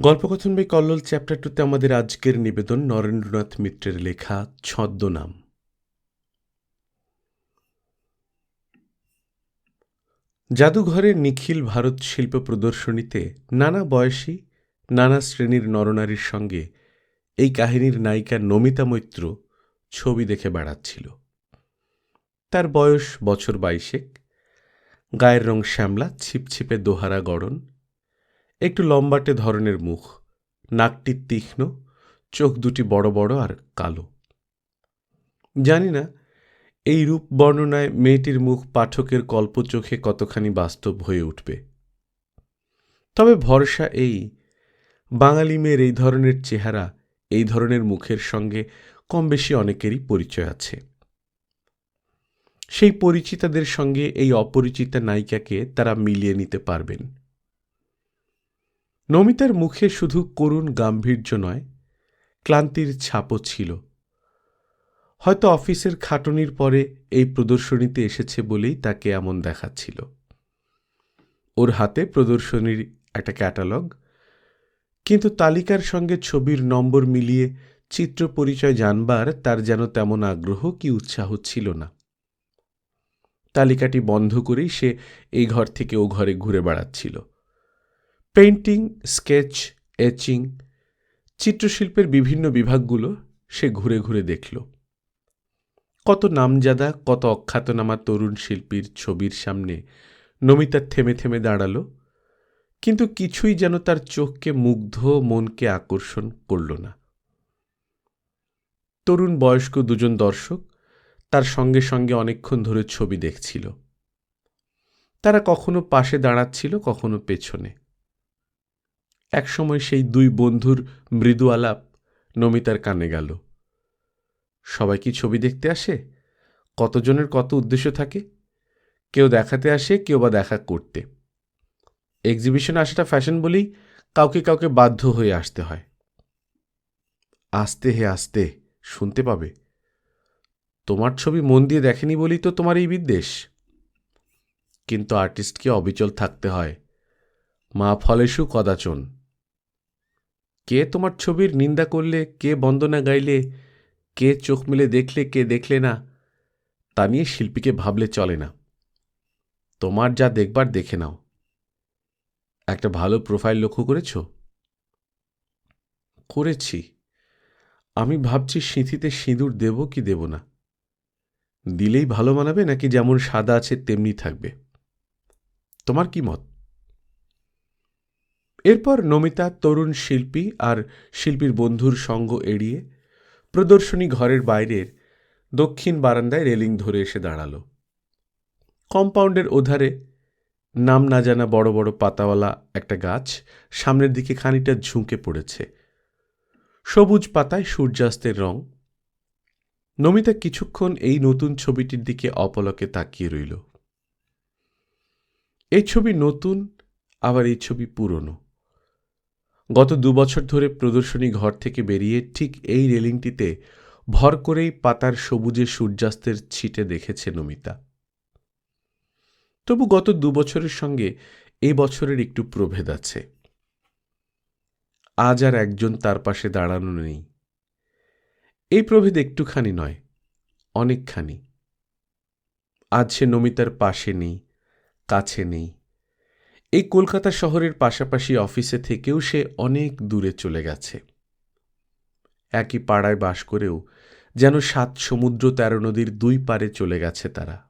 গল্পকথন বই কল্লোল চ্যাপ্টার টুতে আমাদের আজকের নিবেদন নরেন্দ্রনাথ মিত্রের লেখা ছদ্মনাম। জাদুঘরের নিখিল ভারত শিল্প প্রদর্শনীতে নানা বয়সী, নানা শ্রেণির নরনারীর সঙ্গে এই কাহিনীর নায়িকা নমিতা মৈত্র ছবি দেখে বেড়াচ্ছিল। তার বয়স বছর বাইশেক। গায়ের রং শ্যামলা, ছিপছিপে দোহারা গড়ন একটু লম্বাটে ধরনের মুখ, নাকটি তীক্ষ্ণ, চোখ দুটি বড় বড় আর কালো। জানি না, এই রূপ বর্ণনায় মেয়েটির মুখ পাঠকের কল্প চোখে কতখানি বাস্তব হয়ে উঠবে। তবে ভরসা এই, বাঙালি মেয়ের এই ধরনের চেহারা, এই ধরনের মুখের সঙ্গে কম বেশি অনেকেরই পরিচয় আছে। সেই পরিচিতাদের সঙ্গে এই অপরিচিতা নায়িকাকে তারা মিলিয়ে নিতে পারবেন। নমিতার মুখে শুধু করুণ গাম্ভীর্য নয়, ক্লান্তির ছাপও ছিল। হয়তো অফিসের খাটনির পরে এই প্রদর্শনীতে এসেছে বলেই তাকে এমন দেখাচ্ছিল। ওর হাতে প্রদর্শনীর একটা ক্যাটালগ, কিন্তু তালিকার সঙ্গে ছবির নম্বর মিলিয়ে চিত্র পরিচয় জানবার তার যেন তেমন আগ্রহ কি উৎসাহ ছিল না। তালিকাটি বন্ধ করেই সে এই ঘর থেকে ও ঘরে ঘুরে বেড়াচ্ছিল। পেইন্টিং, স্কেচ, এচিং, চিত্রশিল্পের বিভিন্ন বিভাগগুলো সে ঘুরে ঘুরে দেখল। কত নামজাদা, কত অখ্যাতনামা তরুণ শিল্পীর ছবির সামনে নমিতা থেমে থেমে দাঁড়াল, কিন্তু কিছুই যেন তার চোখকে মুগ্ধ, মনকে আকর্ষণ করল না। তরুণ বয়স্ক দুজন দর্শক তার সঙ্গে সঙ্গে অনেকক্ষণ ধরে ছবি দেখছিল। তারা কখনো পাশে দাঁড়াচ্ছিল, কখনো পেছনে। একসময় সেই দুই বন্ধুর মৃদু আলাপ নমিতার কানে গেল। সবাই কি ছবি দেখতে আসে? কতজনের কত উদ্দেশ্য থাকে? কেউ দেখাতে আসে, কেউ বা দেখা করতে। এক্সিবিশনে আসাটা ফ্যাশন বলেই কাউকে কাউকে বাধ্য হয়ে আসতে হয়। আসতে হে আসতে, শুনতে পাবে। তোমার ছবি মন দিয়ে দেখেনি বলেই তো তোমার এই বিদ্বেষ। কিন্তু আর্টিস্টকে অবিচল থাকতে হয়। মা ফলেশু কদাচন। কে তোমার ছবির নিন্দা করলে, কে বন্দনা গাইলে, কে চোখ মেলে দেখলে, কে দেখলে না, তা নিয়ে শিল্পীকে ভাবলে চলে না। তোমার যা দেখবার দেখে নাও। একটা ভালো প্রোফাইল লক্ষ্য করেছ? করেছি। আমি ভাবছি সিঁথিতে সিঁদুর দেব কি দেব না। দিলেই ভালো মানাবে নাকি যেমন সাদা আছে তেমনি থাকবে? তোমার কি মত? এরপর নমিতা তরুণ শিল্পী আর শিল্পীর বন্ধুর সঙ্গ এড়িয়ে প্রদর্শনী ঘরের বাইরের দক্ষিণ বারান্দায় রেলিং ধরে এসে দাঁড়াল। কম্পাউন্ডের ওধারে নাম না জানা বড় বড় পাতাওয়ালা একটা গাছ সামনের দিকে খানিকটা ঝুঁকে পড়েছে। সবুজ পাতায় সূর্যাস্তের রং। নমিতা কিছুক্ষণ এই নতুন ছবিটির দিকে অপলকে তাকিয়ে রইল। এই ছবি নতুন, আবার এই ছবি পুরনো। গত দুবছর ধরে প্রদর্শনী ঘর থেকে বেরিয়ে ঠিক এই রেলিংটিতে ভর করেই পাতার সবুজে সূর্যাস্তের ছিটে দেখেছে নমিতা। তবু গত দুবছরের সঙ্গে এ বছরের একটু প্রভেদ আছে। আজ আর একজন তার পাশে দাঁড়ানো নেই। এই প্রভেদ একটুখানি নয়, অনেকখানি। আজ সে নমিতার পাশে নেই, কাছে নেই। এই কলকাতা শহরের পাশাপাশি অফিসে থেকেও সে অনেক দূরে চলে গেছে। একই পাড়ায় বাস করেও যেন সাত সমুদ্র তেরো নদীর দুই পারে চলে গেছে তারা।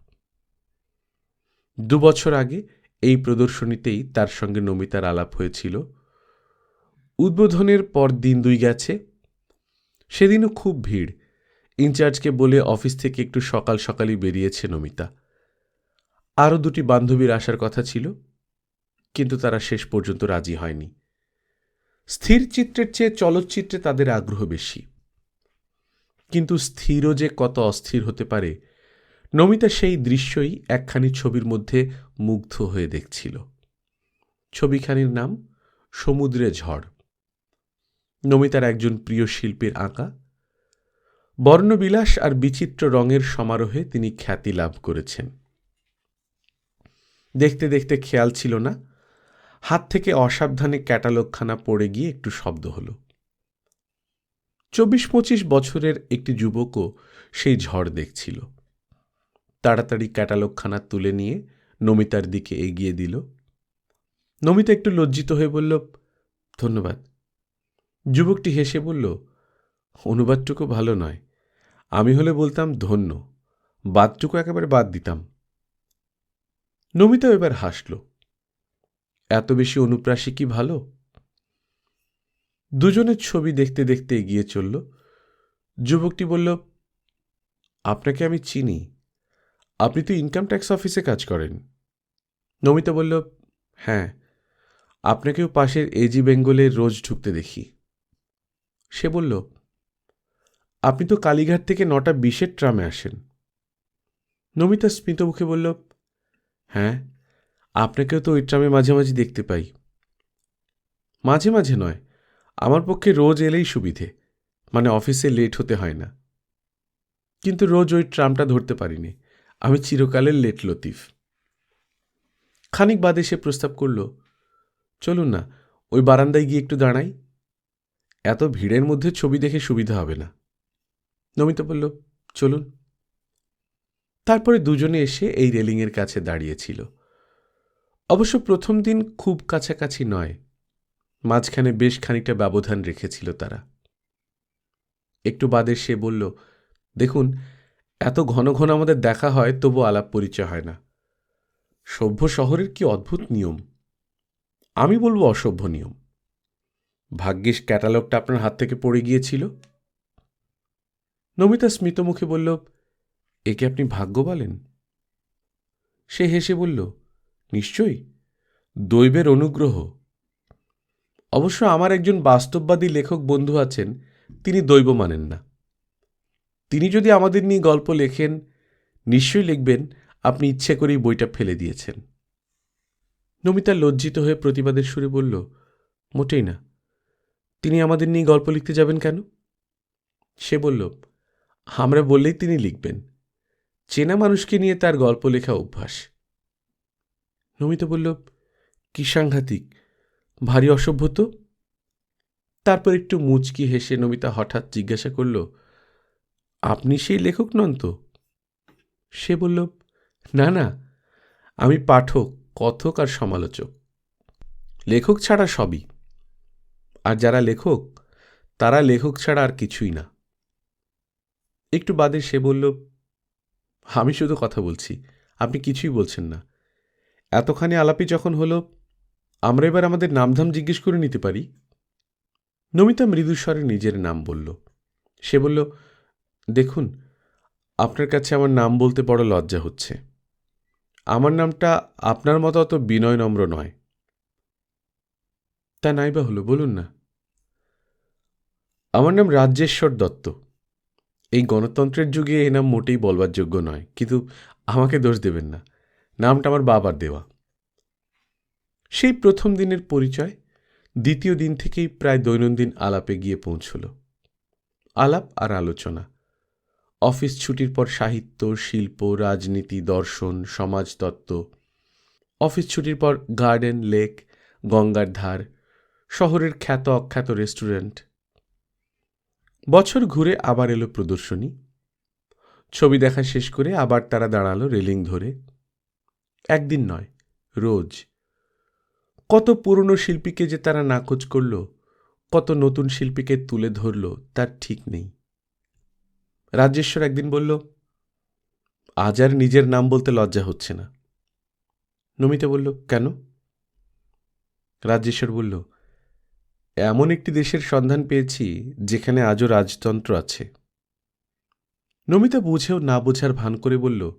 দুবছর আগে এই প্রদর্শনীতেই তার সঙ্গে নমিতার আলাপ হয়েছিল। উদ্বোধনের পর দিন দুই গেছে। সেদিনও খুব ভিড়। ইনচার্জকে বলে অফিস থেকে একটু সকাল সকালই বেরিয়েছে নমিতা। আরও দুটি বান্ধবীর আসার কথা ছিল। কিন্তু তারা শেষ পর্যন্ত রাজি হয়নি। স্থির চিত্রের চেয়ে চলচ্চিত্রে তাদের আগ্রহ বেশি। কিন্তু স্থিরও যে কত অস্থির হতে পারে, নমিতা সেই দৃশ্যই একখানি ছবির মধ্যে মুগ্ধ হয়ে দেখছিল। ছবিখানির নাম সমুদ্রে ঝড়। নমিতার একজন প্রিয় শিল্পীর আঁকা। বর্ণবিলাস আর বিচিত্র রঙের সমারোহে তিনি খ্যাতি লাভ করেছেন। দেখতে দেখতে খেয়াল ছিল না হাত থেকে অসাবধানে ক্যাটালগখানা পড়ে গিয়ে একটু শব্দ হলো। চব্বিশ পঁচিশ বছরের একটি যুবকও সেই ঝড় দেখছিল। তাড়াতাড়ি ক্যাটালগখানা তুলে নিয়ে নমিতার দিকে এগিয়ে দিল। নমিতা একটু লজ্জিত হয়ে বলল, ধন্যবাদ। যুবকটি হেসে বলল, অনুবাদটুকু ভালো নয়। আমি হলে বলতাম ধন্য, বাদটুকু একেবারে বাদ দিতাম। নমিতা এবার হাসল। এত বেশি অনুপ্রাসী কি ভালো? দুজনের ছবি দেখতে দেখতে এগিয়ে চলল। যুবকটি বলল, আপনাকে আমি চিনি। আপনি তো ইনকাম ট্যাক্স অফিসে কাজ করেন। নমিতা বলল হ্যাঁ আপনাকেও পাশের এজি বেঙ্গলে রোজ ঢুকতে দেখি। সে বলল, আপনি তো কালীঘাট থেকে নটা বিশের ট্রামে আসেন। নমিতা স্মিত মুখে বলল হ্যাঁ আপনাকেও তো ওই ট্রামে মাঝে মাঝে দেখতে পাই। মাঝে মাঝে নয়, আমার পক্ষে রোজ এলেই সুবিধে মানে অফিসে লেট হতে হয় না। কিন্তু রোজ ওই ট্রামটা ধরতে পারিনি, আমি চিরকালের লেট লতিফ। খানিক বাদে সে প্রস্তাব করল, চলুন না, ওই বারান্দায় গিয়ে একটু দাঁড়াই। এত ভিড়ের মধ্যে ছবি দেখে সুবিধা হবে না। নমিতা বলল, চলুন। তারপরে দুজনে এসে এই রেলিংয়ের কাছে দাঁড়িয়েছিল অবশ্য প্রথম দিন খুব কাছাকাছি নয়। মাঝখানে বেশ খানিকটা ব্যবধান রেখেছিল তারা। একটু বাদে সে বলল, দেখুন, এত ঘন ঘন আমাদের দেখা হয়, তবু আলাপ পরিচয় হয় না। সভ্য শহরের কি অদ্ভুত নিয়ম? আমি বলব অসভ্য নিয়ম। ভাগ্যিস ক্যাটালগটা আপনার হাত থেকে পড়ে গিয়েছিল? নমিতা স্মিত মুখে বলল একে আপনি ভাগ্য বলেন সে হেসে বলল নিশ্চয়ই। দৈবের অনুগ্রহ। অবশ্য আমার একজন বাস্তববাদী লেখক বন্ধু আছেন, তিনি দৈব মানেন না। তিনি যদি আমাদের নিয়ে গল্প লেখেন, নিশ্চয়ই লিখবেন, আপনি ইচ্ছে করেই বইটা ফেলে দিয়েছেন। নমিতা লজ্জিত হয়ে প্রতিবাদের সুরে বলল, মোটেই না। তিনি আমাদের নিয়ে গল্প লিখতে যাবেন কেন? সে বলল, আমরা বললেই তিনি লিখবেন। চেনা মানুষকে নিয়ে তার গল্প লেখা অভ্যাস। নমিতা বলল, কি সাংঘাতিক। ভারী অসভ্য তো? তারপর একটু মুচকি হেসে নমিতা হঠাৎ জিজ্ঞাসা করল, আপনি সেই লেখক নন তো? সে বলল, না না, আমি পাঠক, কথক আর সমালোচক। লেখক ছাড়া সবই। আর যারা লেখক, তারা লেখক ছাড়া আর কিছুই না। একটু বাদে সে বলল, আমি শুধু কথা বলছি, আপনি কিছুই বলছেন না। এতখানি আলাপি যখন হলো, আমরা এবার আমাদের নামধাম জিজ্ঞেস করে নিতে পারি? নমিতা মৃদুস্বরে নিজের নাম বলল। সে বলল, দেখুন, আপনার কাছে আমার নাম বলতে বড় লজ্জা হচ্ছে। আমার নামটা আপনার মতো অত বিনয় নম্র নয়। তা নাই বা হলো, বলুন না। আমার নাম রাজ্যেশ্বর দত্ত। এই গণতন্ত্রের যুগে এ নাম মোটেই বলবার যোগ্য নয়, কিন্তু আমাকে দোষ দেবেন না। নামটা আমার বাবার দেওয়া। সেই প্রথম দিনের পরিচয় দ্বিতীয় দিন থেকেই প্রায় দৈনন্দিন আলাপে গিয়ে পৌঁছল। আলাপ আর আলোচনা। অফিস ছুটির পর সাহিত্য, শিল্প, রাজনীতি, দর্শন সমাজতত্ত্ব অফিস ছুটির পর গার্ডেন, লেক, গঙ্গার ধার, শহরের খ্যাত অখ্যাত রেস্টুরেন্ট। বছর ঘুরে আবার এলো প্রদর্শনী। ছবি দেখা শেষ করে আবার তারা দাঁড়াল রেলিং ধরে। একদিন নয়, রোজ। কত পুরনো শিল্পীকে যে তারা নাকচ করল, কত নতুন শিল্পীকে তুলে ধরল, তার ঠিক নেই। রাজেশ্বর একদিন বলল, আজ আর নিজের নাম বলতে লজ্জা হচ্ছে না। নমিতা বলল, কেন? রাজেশ্বর বলল, এমন একটি দেশের সন্ধান পেয়েছি, যেখানে আজও রাজতন্ত্র আছে। নমিতা বুঝেও না বোঝার ভান করে বলল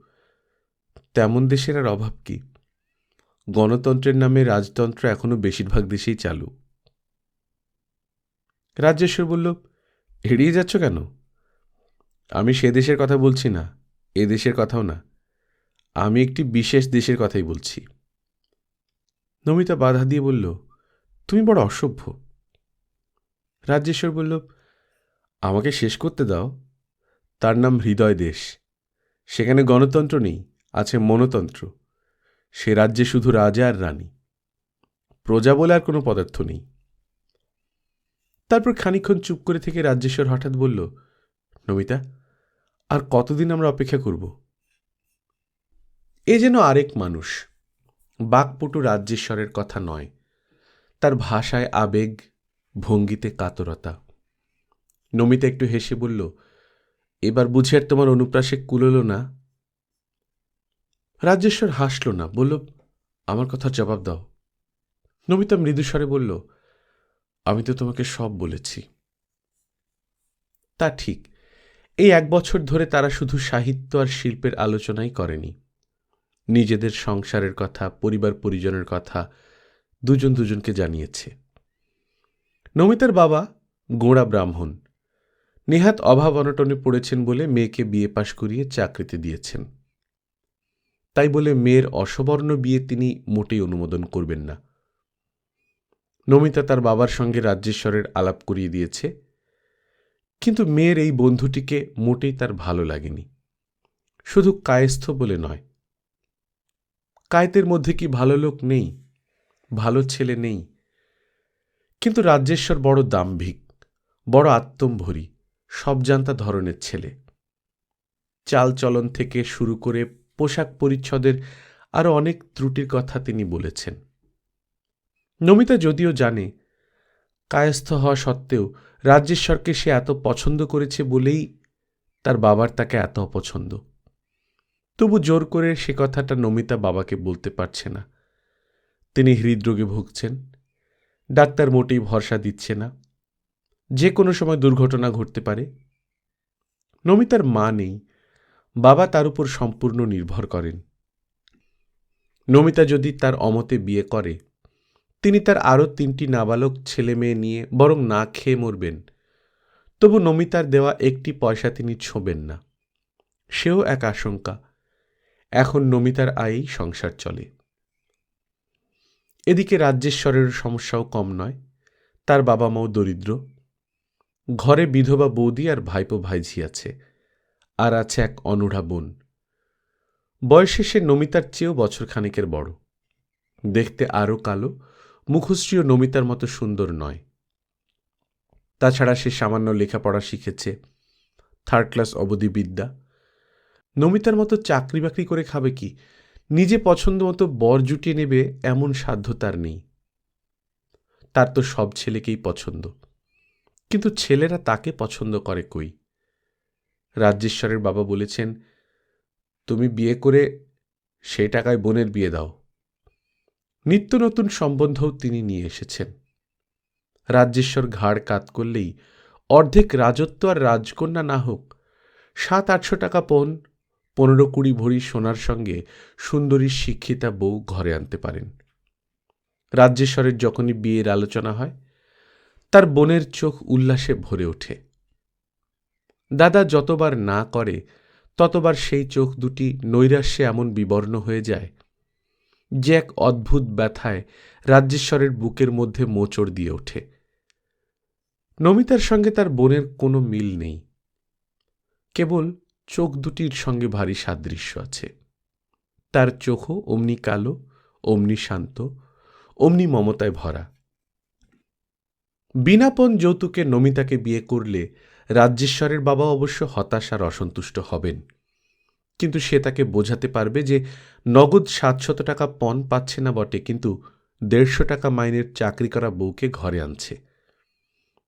তেমন দেশের আর অভাব কি? গণতন্ত্রের নামে রাজতন্ত্র এখনও বেশিরভাগ দেশেই চালু। রাজ্যেশ্বর বলল, এড়িয়ে যাচ্ছ কেন? আমি সে দেশের কথা বলছি না, এ দেশের কথাও না। আমি একটি বিশেষ দেশের কথাই বলছি। নমিতা বাধা দিয়ে বলল, তুমি বড় অসভ্য। রাজ্যেশ্বর বলল, আমাকে শেষ করতে দাও। তার নাম হৃদয় দেশ। সেখানে গণতন্ত্র নেই। আছে মনতন্ত্র। সে রাজ্যে শুধু রাজা আর রানী। প্রজা বলে আর কোনো পদার্থ নেই। তারপর খানিক্ষণ চুপ করে থেকে রাজ্যেশ্বর হঠাৎ বলল, নমিতা, আর কতদিন আমরা অপেক্ষা করব? এ যেন আরেক মানুষ। বাকপটু রাজ্যেশ্বরের কথা নয়। তার ভাষায় আবেগ, ভঙ্গিতে কাতরতা। নমিতা একটু হেসে বলল, এবার বুঝে আর তোমার অনুপ্রাসে কুলল না? রাজ্যেশ্বর হাসল না, বলল, আমার কথার জবাব দাও। নমিতা মৃদুস্বরে বলল, আমি তো তোমাকে সব বলেছি। তা ঠিক। এই এক বছর ধরে তারা শুধু সাহিত্য আর শিল্পের আলোচনাই করেনি। নিজেদের সংসারের কথা, পরিবার পরিজনের কথা, দুজন দুজনকে জানিয়েছে। নমিতার বাবা গোঁড়া ব্রাহ্মণ। নেহাত অভাব অনটনে পড়েছেন বলে মেয়েকে বিয়ে পাশ করিয়ে চাকরিতে দিয়েছেন। তাই বলে মেয়ের অসবর্ণ বিয়ে তিনি মোটেই অনুমোদন করবেন না। নমিতা তার বাবার সঙ্গে রাজ্যেশ্বরের আলাপ করিয়ে দিয়েছে, কিন্তু মেয়ের এই বন্ধুটিকে মোটেই তার ভালো লাগেনি। শুধু কায়স্থ বলে নয়, কায়েতের মধ্যে কি ভালো লোক নেই, ভালো ছেলে নেই, কিন্তু রাজ্যেশ্বর বড় দাম্ভিক, বড় আত্মম্ভরী, সব জানতা ধরনের ছেলে। চালচলন থেকে শুরু করে পোশাক পরিচ্ছদের আরও অনেক ত্রুটির কথা তিনি বলেছেন। নমিতা যদিও জানে, কায়স্থ হওয়া সত্ত্বেও রাজ্যেশ্বরকে সে এত পছন্দ করেছে বলেই তার বাবার তাকে এত অপছন্দ। তবু জোর করে সে কথাটা নমিতা বাবাকে বলতে পারছে না। তিনি হৃদরোগে ভুগছেন, ডাক্তার মোটেই ভরসা দিচ্ছে না। যে কোনো সময় দুর্ঘটনা ঘটতে পারে। নমিতার মা নেই বাবা তার উপর সম্পূর্ণ নির্ভর করেন। নমিতা যদি তার অমতে বিয়ে করে, তিনি তার আরও তিনটি নাবালক ছেলে মেয়ে নিয়ে বরং না খেয়ে মরবেন। তবু নমিতার দেওয়া একটি পয়সা তিনি ছোঁবেন না। সেও এক আশঙ্কা, এখন নমিতার আয়েই সংসার চলে। এদিকে রাজ্যেশ্বরের সমস্যাও কম নয়, তার বাবা মাও দরিদ্র। ঘরে বিধবা বৌদি আর ভাইপো ভাইঝি আছে। আর আছে এক অনুঢ়া বোন। বয়সে সে নমিতার চেয়েও বছর খানিকের বড়। দেখতে আরও কালো মুখশ্রীও নমিতার মতো সুন্দর নয়। তাছাড়া সে সামান্য লেখাপড়া শিখেছে থার্ড ক্লাস অবধি বিদ্যা নমিতার মতো চাকরি বাকরি করে খাবে কি? নিজে পছন্দ মতো বর জুটিয়ে নেবে এমন সাধ্য তার নেই। তার তো সব ছেলেকেই পছন্দ। কিন্তু ছেলেরা তাকে পছন্দ করে কই? রাজ্যেশ্বরের বাবা বলেছেন, তুমি বিয়ে করে সেই টাকায় বোনের বিয়ে দাও। নিত্য নতুন সম্বন্ধও তিনি নিয়ে এসেছেন। রাজ্যেশ্বর ঘাড় কাত করলেই অর্ধেক রাজত্ব আর রাজকন্যা না হোক সাত আটশো টাকা পণ, পনেরো কুড়ি ভরি সোনার সঙ্গে সুন্দরী শিক্ষিতা বউ ঘরে আনতে পারেন। রাজ্যেশ্বরের যখনই বিয়ের আলোচনা হয়, তার বোনের চোখ উল্লাসে ভরে ওঠে। দাদা যতবার না করে, ততবার সেই চোখ দুটি নৈরাশ্যে এমন বিবর্ণ হয়ে যায়, যে এক অদ্ভুত ব্যথায় রাজ্যেশ্বরের বুকের মধ্যে মোচড় দিয়ে ওঠে। নমিতার সঙ্গে তার বোনের কোনো মিল নেই। কেবল চোখ দুটির সঙ্গে ভারী সাদৃশ্য আছে। তার চোখও অমনি কালো, অমনি শান্ত, অমনি মমতায় ভরা। বিনাপন যৌতুকে নমিতাকে বিয়ে করলে রাজ্যেশ্বরের বাবা অবশ্য হতাশ আর অসন্তুষ্ট হবেন। কিন্তু সে তাকে বোঝাতে পারবে যে নগদ সাতশত টাকা পণ পাচ্ছে না বটে, কিন্তু দেড়শো টাকা মাইনের চাকরি করা বউকে ঘরে আনছে।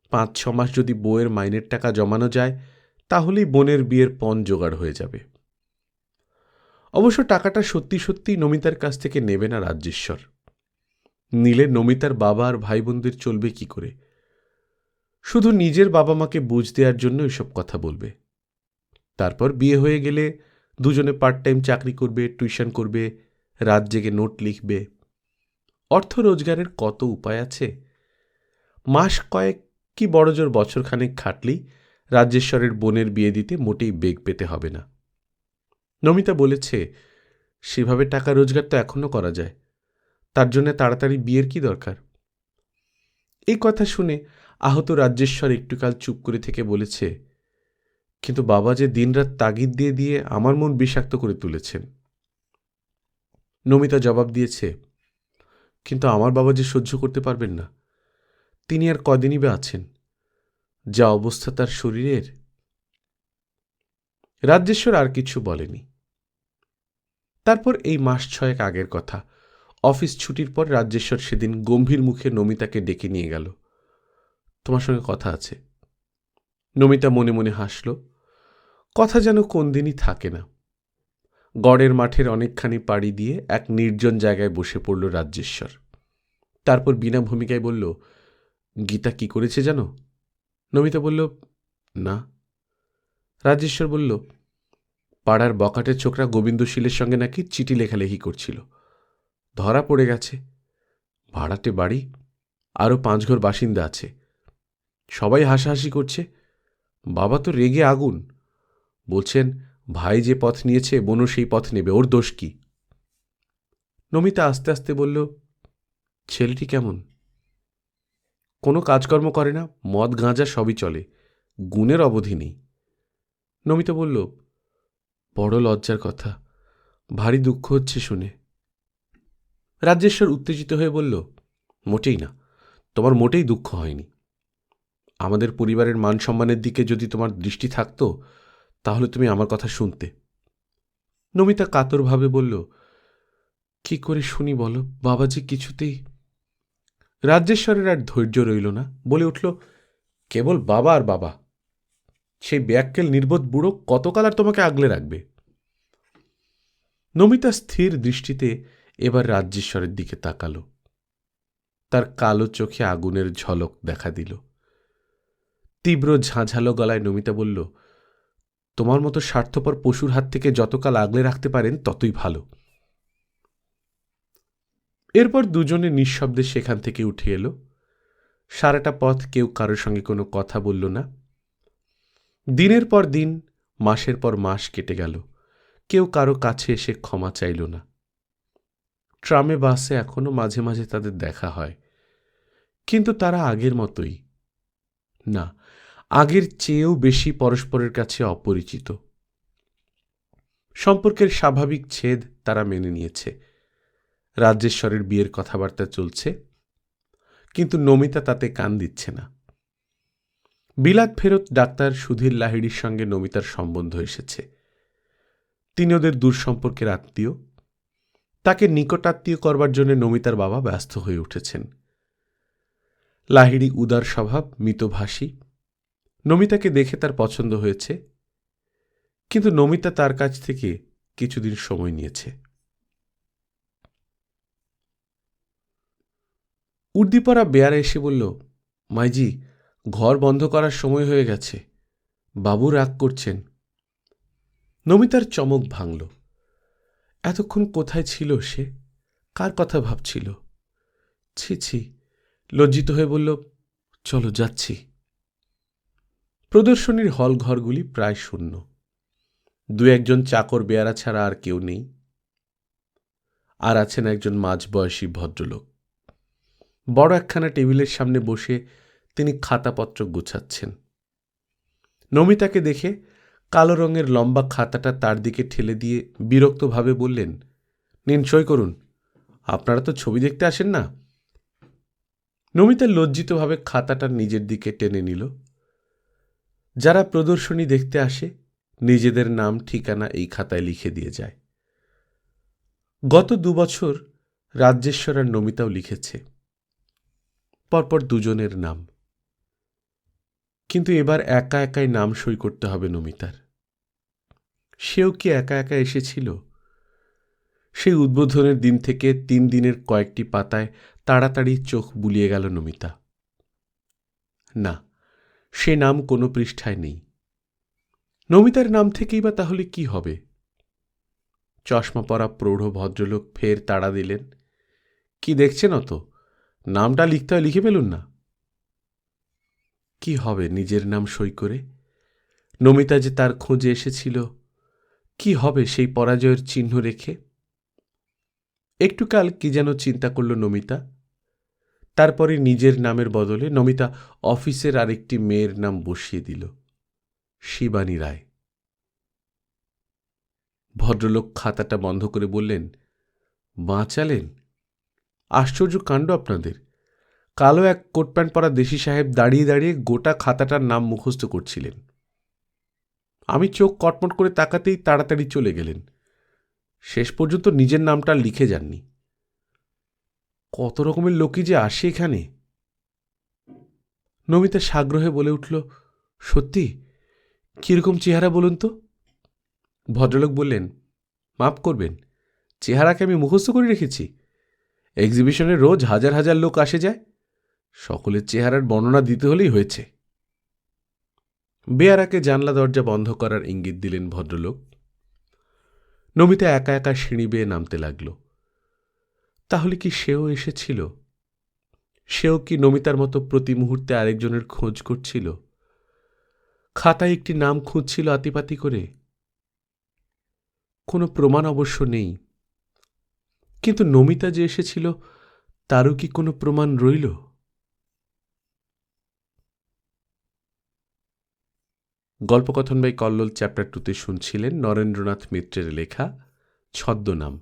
পাঁচ, ছ মাস যদি বউয়ের মাইনের টাকা জমানো যায়, তাহলেই বোনের বিয়ের পণ জোগাড় হয়ে যাবে। অবশ্য টাকাটা সত্যি সত্যি নমিতার কাছ থেকে নেবে না রাজ্যেশ্বর। নিলে নমিতার বাবা আর ভাই বোনদের চলবে কি করে? শুধু নিজের বাবা মাকে বুঝ দেওয়ার জন্য এসব কথা বলবে। তারপর বিয়ে হয়ে গেলে দুজনে পার্ট টাইম চাকরি করবে টিউশন করবে, রাত জেগে নোট লিখবে। অর্থ রোজগারের কত উপায় আছে? মাস কয়েক কি বড়জোর বছরখানেক খাটলেই রাজ্যেশ্বরের বোনের বিয়ে দিতে মোটেই বেগ পেতে হবে না। নমিতা বলেছে, সেভাবে টাকা রোজগার তো এখনও করা যায়। তার জন্য তাড়াতাড়ি বিয়ের কি দরকার? এই কথা শুনে আহত রাজ্যেশ্বর একটুকাল চুপ করে থেকে বলেছে, কিন্তু বাবা যে দিনরাত তাগিদ দিয়ে দিয়ে আমার মন বিষাক্ত করে তুলেছেন। নমিতা জবাব দিয়েছে, কিন্তু আমার বাবা যে সহ্য করতে পারবেন না, তিনি আর কদিনই বা আছেন? যা অবস্থা তার শরীরের? রাজ্যেশ্বর আর কিছু বলেনি। তারপর এই মাস ছয়েক আগের কথা, অফিস ছুটির পর রাজ্যেশ্বর সেদিন গম্ভীর মুখে নমিতাকে ডেকে নিয়ে গেল। তোমার সঙ্গে কথা আছে। নমিতা মনে মনে হাসল। কথা যেন কোন দিনই থাকে না। গড়ের মাঠের অনেকখানি পাড়ি দিয়ে এক নির্জন জায়গায় বসে পড়ল রাজ্যেশ্বর। তারপর বিনা ভূমিকায় বলল, গীতা কি করেছে জানো? নমিতা বলল, না। রাজেশ্বর বলল, পাড়ার বকাটের ছোকরা গোবিন্দশীলের সঙ্গে নাকি চিঠি লেখালেখি করছিল। ধরা পড়ে গেছে। ভাড়াটে বাড়ি। আরও পাঁচ ঘর বাসিন্দা আছে। সবাই হাসাহাসি করছে। বাবা তো রেগে আগুন। বলছেন, ভাই যে পথ নিয়েছে বোনও সেই পথ নেবে, ওর দোষ কি? নমিতা আস্তে আস্তে বলল, ছেলেটি কেমন? কোনো কাজকর্ম করে না, মদ গাঁজা সবই চলে, গুণের অবধি নেই। নমিতা বলল, বড় লজ্জার কথা, ভারী দুঃখ হচ্ছে শুনে। রাজ্যেশ্বর উত্তেজিত হয়ে বলল, মোটেই না, তোমার মোটেই দুঃখ হয়নি। আমাদের পরিবারের মান সম্মানের দিকে যদি তোমার দৃষ্টি থাকতো, তাহলে তুমি আমার কথা শুনতে। নমিতা কাতরভাবে বলল, কি করে শুনি বলো? বাবা যে কিছুতেই রাজ্যেশ্বরের আর ধৈর্য রইল না। বলে উঠল, কেবল বাবা আর বাবা। সেই ব্যাককেল নির্বোধ বুড়ো কতকাল আর তোমাকে আগলে রাখবে? নমিতা স্থির দৃষ্টিতে এবার রাজ্যেশ্বরের দিকে তাকালো। তার কালো চোখে আগুনের ঝলক দেখা দিল। তীব্র ঝাঁঝালো গলায় নমিতা বলল, তোমার মতো স্বার্থপর পশুর হাত থেকে যতকাল আগলে রাখতে পারেন, ততই ভালো এরপর দুজনে নিঃশব্দে সেখান থেকে উঠে এলো। সারাটা পথ কেউ কারোর সঙ্গে কোনো কথা বলল না। দিনের পর দিন, মাসের পর মাস কেটে গেল। কেউ কারও কাছে এসে ক্ষমা চাইল না। ট্রামে, বাসে এখনও মাঝে মাঝে তাদের দেখা হয়। কিন্তু তারা আগের মতোই। না আগের চেয়েও বেশি পরস্পরের কাছে অপরিচিত। সম্পর্কের স্বাভাবিক ছেদ তারা মেনে নিয়েছে। রাজ্যেশ্বরের বিয়ের কথাবার্তা চলছে, কিন্তু নমিতা তাতে কান দিচ্ছে না। বিলাত ফেরত ডাক্তার সুধীর লাহিড়ির সঙ্গে নমিতার সম্বন্ধ এসেছে। তিনি ওদের দূর সম্পর্কের আত্মীয়। তাকে নিকটাত্মীয় করবার জন্য নমিতার বাবা ব্যস্ত হয়ে উঠেছেন। লাহিড়ি উদার স্বভাব, মিতভাষী। নমিতাকে দেখে তার পছন্দ হয়েছে, কিন্তু নমিতা তার কাছ থেকে কিছুদিন সময় নিয়েছে। উর্দিপাড়া বেয়ারা এসে বলল, মাইজি, ঘর বন্ধ করার সময় হয়ে গেছে, বাবু রাগ করছেন। নমিতার চমক ভাঙল। এতক্ষণ কোথায় ছিল সে? কার কথা ভাবছিল? ছি ছি, লজ্জিত হয়ে বলল, চলো, যাচ্ছি। প্রদর্শনীর হল ঘরগুলি প্রায় শূন্য। দু একজন চাকর বেয়ারা ছাড়া আর কেউ নেই। আর আছেন একজন মাঝবয়সী ভদ্রলোক। বড় একখানা টেবিলের সামনে বসে তিনি খাতাপত্র গুছাচ্ছেন। নমিতাকে দেখে কালো রঙের লম্বা খাতাটা তার দিকে ঠেলে দিয়ে বিরক্তভাবে বললেন, নিন, সই করুন। আপনারা তো ছবি দেখতে আসেন না? নমিতা লজ্জিতভাবে খাতাটা নিজের দিকে টেনে নিল। যারা প্রদর্শনী দেখতে আসে, নিজেদের নাম, ঠিকানা এই খাতায় লিখে দিয়ে যায়। গত দুবছর রাজ্যেশ্বর আর নমিতাও লিখেছে। পরপর দুজনের নাম। কিন্তু এবার একা একাই নাম সই করতে হবে নমিতার। সেও কি একা একা এসেছিল? সেই উদ্বোধনের দিন থেকে তিন দিনের কয়েকটি পাতায় তাড়াতাড়ি চোখ বুলিয়ে গেল নমিতা। না সে নাম কোনো পৃষ্ঠায় নেই। নমিতার নাম থেকেই বা তাহলে কি হবে? চশমা পরা প্রৌঢ় ভদ্রলোক ফের তাড়া দিলেন। কি দেখছেন অত? নামটা লিখতে হয়, লিখে ফেলুন না। কি হবে নিজের নাম সই করে? নমিতা যে তার খোঁজে এসেছিল, কি হবে সেই পরাজয়ের চিহ্ন রেখে? একটু কাল কি যেন চিন্তা করল নমিতা। তারপরে নিজের নামের বদলে নমিতা অফিসের আরেকটি মেয়ের নাম বসিয়ে দিল, শিবানী রায়। ভদ্রলোক খাতাটা বন্ধ করে বললেন, বাঁচালেন? আশ্চর্য কাণ্ড আপনাদের। কালো এক কোট প্যান্ট পরা দেশি সাহেব দাঁড়িয়ে দাঁড়িয়ে গোটা খাতাটার নাম মুখস্থ করছিলেন। আমি চোখ কটমট করে তাকাতেই তাড়াতাড়ি চলে গেলেন। শেষ পর্যন্ত নিজের নামটা লিখে যাননি। কত রকমের লোকই যে আসে এখানে? নমিতা সাগ্রহে বলে উঠল, সত্যি? কীরকম চেহারা বলুন তো? ভদ্রলোক বললেন মাপ করবেন, চেহারাকে আমি মুখস্থ করে রেখেছি। এক্সিবিশনে রোজ হাজার হাজার লোক আসে যায়। সকলের চেহারার বর্ণনা দিতে হলেই হয়েছে। বেয়ারাকে জানলা দরজা বন্ধ করার ইঙ্গিত দিলেন ভদ্রলোক। নমিতা একা একা সিঁড়ি বেয়ে নামতে লাগল। তাহলে কি সেও এসেছিল? সেও কি নমিতার মতো প্রতি মুহূর্তে আরেকজনের খোঁজ করছিল? খাতায় একটি নাম খুঁজছিল আতিপাতি করে? কোনো প্রমাণ অবশ্য নেই। কিন্তু নমিতা যে এসেছিল, তারও কি কোনো প্রমাণ রইল? গল্পকথন বাই কল্লোল চ্যাপ্টার টুতে শুনছিলেন নরেন্দ্রনাথ মিত্রের লেখা ছদ্মনাম।